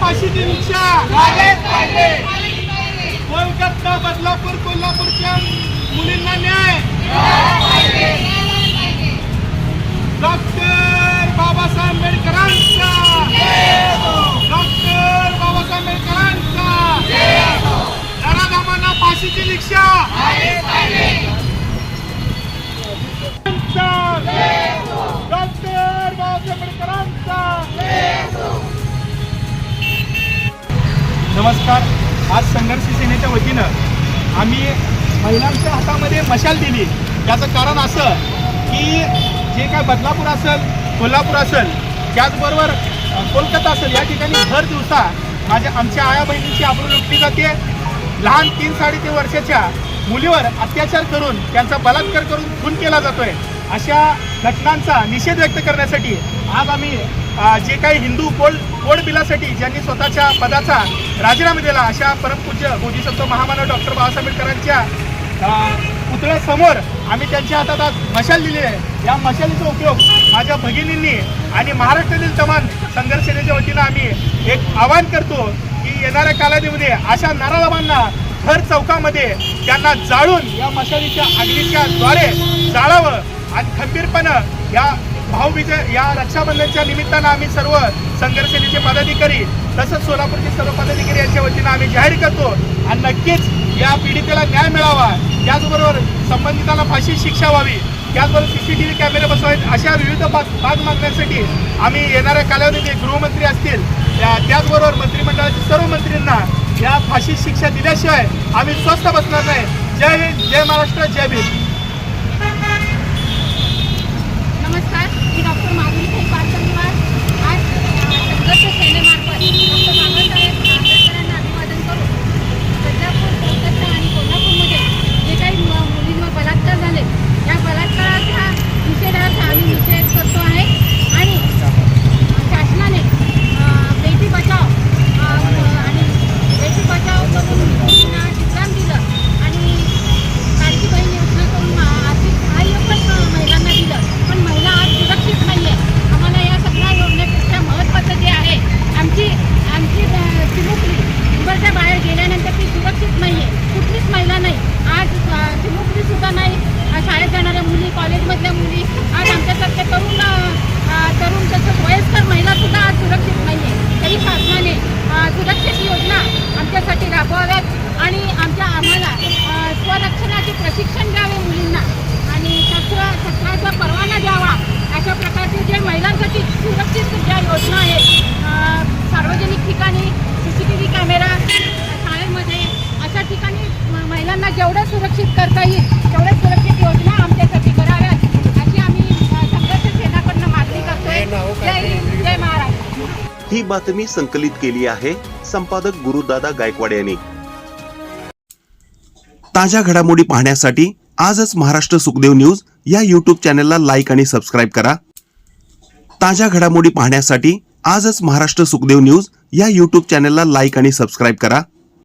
पाशी रिक्षा कोलकाता बदलापूर कोल्हापूरच्या मुलींना न्याय. डॉक्टर बाबासाहेब आंबेडकरांचा. डॉक्टर बाबासाहेब आंबेडकरांचा. दराधामांना फाशीची रिक्षा. नमस्कार. आज संघर्ष सेनेच्या वतीनं आम्ही महिलांच्या हातामध्ये मशाल दिली. याचं कारण असं की जे काय बदलापूर असेल कोल्हापूर असेल त्याचबरोबर कोलकाता असेल या ठिकाणी भर दिवसा माझ्या आमच्या आया बहिणीची आपण लुटली जाते. लहान तीन साडेतीन वर्षाच्या मुलीवर अत्याचार करून त्यांचा बलात्कार करून खून केला जातोय. अशा घटनांचा निषेध व्यक्त करण्यासाठी आज आम्ही जे काही हिंदू गोल्ड गोल्ड बिलासाठी ज्यांनी स्वतःच्या पदाचा राजीनामा दिला अशा परमपूज्य बोधिसत्व महामानव डॉक्टर बाबासाहेब आंबेडकरांच्या पुतळ्यासमोर आम्ही त्यांच्या हातात आज मशाल दिली आहे. या मशालीचा उपयोग माझ्या भगिनींनी आणि महाराष्ट्रातील तमाम संघर्ष सेनेच्या वतीनं आम्ही एक आवाहन करतो की येणाऱ्या कालावधीमध्ये अशा नाराबांना घर चौकामध्ये त्यांना जाळून या मशालीच्या अग्नीच्या द्वारे जाळावं आणि खंबीरपणं या भाऊबीज या रक्षाबंधनच्या निमित्तानं आम्ही सर्व संघर्षसेनेचे पदाधिकारी तसंच सोलापूरचे सर्व पदाधिकारी यांच्या वतीनं आम्ही जाहीर करतो. आणि नक्कीच या पीडितेला न्याय मिळावा. त्याचबरोबर संबंधितांना फाशी शिक्षा व्हावी. त्याचबरोबर सी सी टी व्ही कॅमेरे बसवावेत अशा विविध भाग बाग मागण्यासाठी आम्ही येणाऱ्या कालावधीत गृहमंत्री असतील. त्याचबरोबर मंत्रिमंडळाच्या सर्व मंत्र्यांना या फाशी शिक्षा दिल्याशिवाय आम्ही स्वस्थ बसणार नाही. जय हिंद जय महाराष्ट्र जय भीम. नमस्कार मी डॉक्टर माधुरी साई पारसनिवास आज अ, संघर्ष सेनेमार्फत डॉक्टर बाबासाहेब आंबेडकरांना अभिवादन करून बदलापूर कोलकाता आणि कोल्हापूरमध्ये जे काही म- मुलींवर बलात्कार झाले या बलात्काराच्या निषेधार्थ आम्ही निषेध करतो आहे आणि शासनाने अ, बेटी बचाव अ, आणि बेटी बचाव करून मुलींना शिक्षण दिलं आणि लाडकी बहीण योजना करून आ- आर्थिक सहाय्य पण अ, महिलांना दिलं पण महिला आज सुरक्षित नाही आहे आम्हाला या सगळ्या योजनेपेक्षा महत्त्वाचं जे आहे आमची आमची अ, चिमुकली उंबरच्या बाहेर गेल्यानंतर ती सुरक्षित नाही आहे कुठलीच महिला नाही आज अ, चिमुकलीसुद्धा नाही अ, शाळेत जाणाऱ्या मुली कॉलेजमधल्या मुली आज आमच्यासारख्या तरुण अ, अ, तरुण तसंच वयस्कर महिलासुद्धा आज सुरक्षित नाही आहे तरी शासनाने अ, सुरक्षित योजना आमच्यासाठी राबवाव्यात आणि आमच्या आम्हाला अ, स्वरक्षणाचे प्रशिक्षण द्यावे मुलींना आणि शस्त्र शस्त्राचा परवाना द्यावा अशा प्रकारचे जे महिलांसाठी सुरक्षित ज्या योजना आहेत अ, सार्वजनिक ठिकाणी C C T V camera शाळेमध्ये अशा ठिकाणी म- महिलांना जेवढं सुरक्षित करता येईल तेवढ्या सुरक्षित योजना आमच्यासाठी कराव्यात. अशी आम्ही संघर्ष सेनाकडनं मागणी करतोय. जय हिंद जय महाराष्ट्र ही बातमी संकलित केली आहे संपादक गुरुदादा गायकवाड यांनी. ताज्या घडामोडी पाहण्यासाठी आजच महाराष्ट्र सुखदेव न्यूज या यूट्यूब चॅनलला लाईक आणि सबस्क्राईब करा. ताज्या घडामोडी पाहण्यासाठी आजच महाराष्ट्र सुखदेव न्यूज या यूट्यूब चॅनलला लाईक आणि सबस्क्राईब करा.